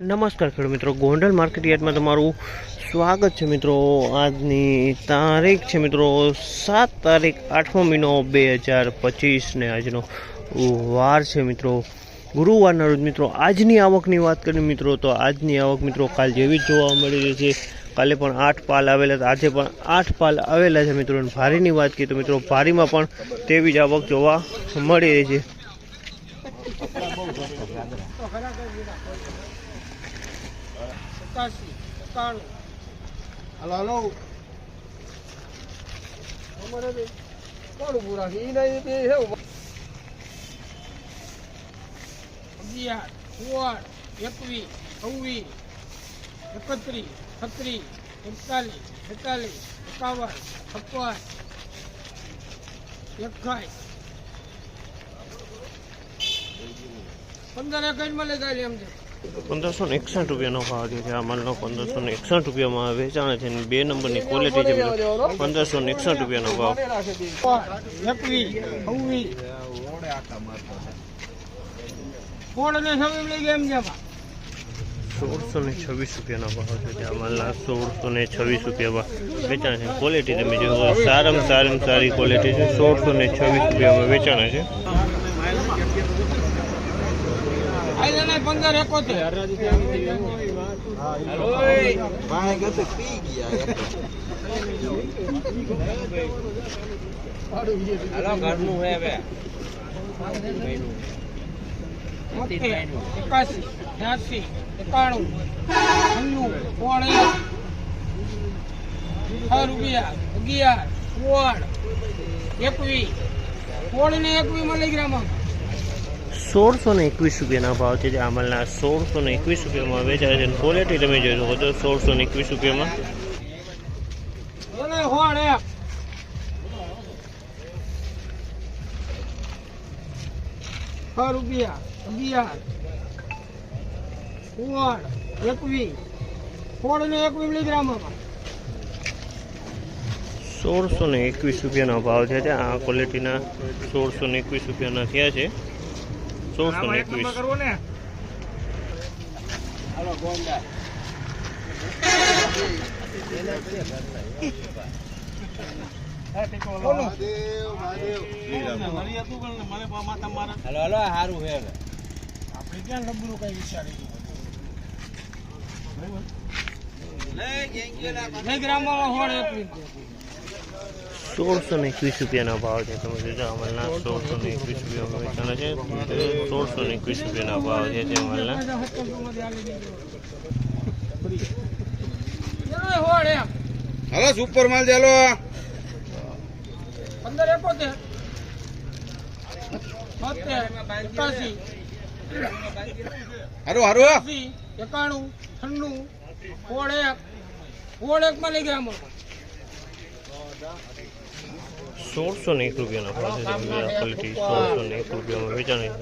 નમસ્કાર ખેડૂત મિત્રો, ગોંડલ માર્કેટ યાર્ડમાં તમારું સ્વાગત છે મિત્રો. આજની તારીખ છે મિત્રો, સાત તારીખ આઠમો મહિનો બે હજાર પચીસને આજનો વાર છે મિત્રો. ગુરુવારના રોજ મિત્રો, આજની આવકની વાત કરીએ મિત્રો, તો આજની આવક મિત્રો કાલ જેવી જોવા મળી રહી છે. કાલે પણ આઠ પાલ આવેલા હતા, આજે પણ આઠ પાલ આવેલા છે મિત્રો. ભારીની વાત કરીએ તો મિત્રો, ભારીમાં પણ તેવી જ આવક જોવા મળી રહી છે. એકાશી સત્તાણું હલો હલો. અમારે કોણ ઊભું રાખે? ઈ નહીં બે હે અગિયાર સોળ એકવીસ છવ્વીસ એકત્રીસ છત્રીસ એકતાલીસ છેતાલીસ એકાવન છપ્પન એકાઈસ પંદર એકાઈસમાં લઈ જાય એમ છે. પંદરસો ને એકસઠ રૂપિયાનો ભાવ છે. આ માલનો પંદરસો ને એકસઠ રૂપિયામાં વેચાણ છે અને બે નંબરની ક્વોલિટી છે પંદરસો ને એકસઠ રૂપિયાનો ભાવ? સોળસો ને છવ્વીસ રૂપિયાનો ભાવ છે આ માલના સોળસો ને છવ્વીસ રૂપિયામાં વેચાણ છે. ક્વોલિટી તમે જોવો સારામાં સારામાં સારી ક્વોલિટી છે. સોળસો ને છવ્વીસ રૂપિયામાં વેચાણ છે. એકાશી ત્યાસી એકાણું પોણ છ રૂપિયા અગિયાર સોળ એકવી સોળ ને એકવી મળી લઈ ગયા સોળસો ને એકવીસ રૂપિયાના ભાવ છે. જે આમલના માલના સોળસો ને એકવીસ રૂપિયામાં વેચાય છે. ક્વોલિટી તમે જોઈ શકો છો સોળસો ને એકવીસ રૂપિયામાં. રૂપિયા અગિયાર. સોળ એકવીસ. સોળ ને એકવીસ મિલીગ્રામમાં. સોળસો ને એકવીસ રૂપિયાનો ભાવ છે. આ ક્વોલિટીના સોળસો ને એકવીસ રૂપિયાના થયા છે. સોળસો ને. એકવીસ હાલો હાલો સારું હવે. આપણે ક્યાં લબડું કઈ વિચારી મિલીગ્રામમાં હોળ એકવીસ સોળસો ને એકવીસ રૂપિયાના ભાવ છે. તમે જોજો અમલના સોળસો ને એકવીસ રૂપિયામાં વેચાણા છે. સોળસો ને એકવીસ રૂપિયાના ભાવ છે તે અમલના. હલો સુપર માલ ચાલો. પંદર એકોતેર. હારું હારું. એકાણું ઠંડુ ફોડ એક. ફોડ એક માં લઈ ગયા સોળસો ને એક રૂપિયાના ભાવ છે આ ક્વોલિટી સોળસો ને એક રૂપિયામાં વેચાણી છે.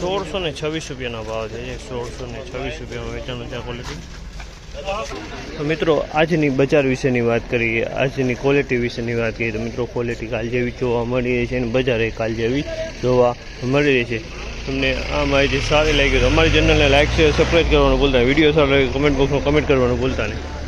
સોળસો ને છવ્વીસ રૂપિયાના ભાવ છે સોળસો ને છવ્વીસ રૂપિયામાં વેચાણું છે ક્વોલિટી મિત્રો, આજની બજાર વિશેની વાત કરીએ, આજની ક્વોલિટી વિશેની વાત કરીએ તો મિત્રો ક્વોલિટી કાલ જેવી જોવા મળી રહી છે અને બજારે કાલ જેવી જોવા મળી રહી છે. તમને આ માહિતી સારી લાગી અમારી ચેનલને લાઈક શેર સબસ્ક્રાઈબ કરવાનું ભૂલતા વીડિયો સારો લાગે કમેન્ટ બોક્સમાં કમેન્ટ કરવાનું ભૂલતા નહીં.